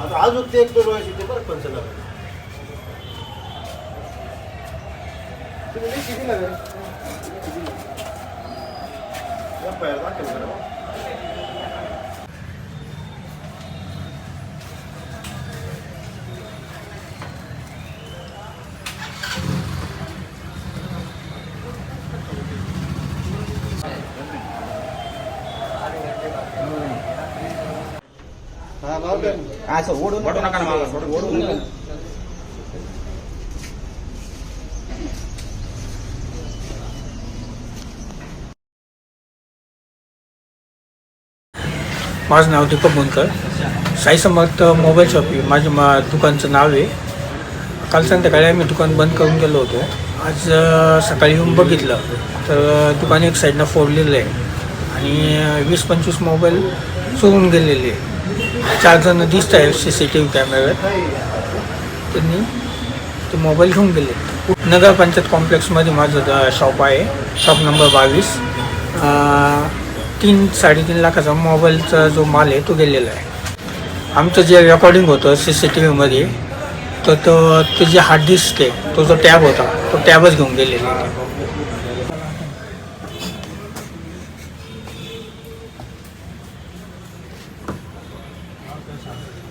आता अजून ते एक दोन वेळेस येते बरं पंचला तुम्ही किती लागेल? पहिला दाखल करा. असं ओढून ओढू नका ना मला, ओढू- ओढू नका. माझं नाव दीपक बोनकर साई समर्थ मोबाईल शॉप आहे. माझं मा दुकानचं नाव आहे. काल संध्याकाळी आम्ही दुकान बंद करून गेलो होतो. आज सकाळी येऊन बघितलं. तर दुकान एक साईडनं फोडलेलं आहे. आणि वीस पंचवीस मोबाईल चोरून गेलेले आहे. चार जण दिसत आहे सी सी टी व्ही कॅमेऱ्यात त्यांनी ते मोबाईल घेऊन गेले. नगरपंचायत कॉम्प्लेक्समध्ये माझं शॉप आहे. शॉप नंबर बावीस. तीन साडेतीन लाखाचा मोबाईलचा जो माल आहे तो गेलेला आहे. आमचं जे रेकॉर्डिंग होतं सी सी टी व्हीमध्ये तर तो ते जे हार्ड डिस्क आहे तो जो टॅब होता तो टॅबच घेऊन गेलेला आहे. something.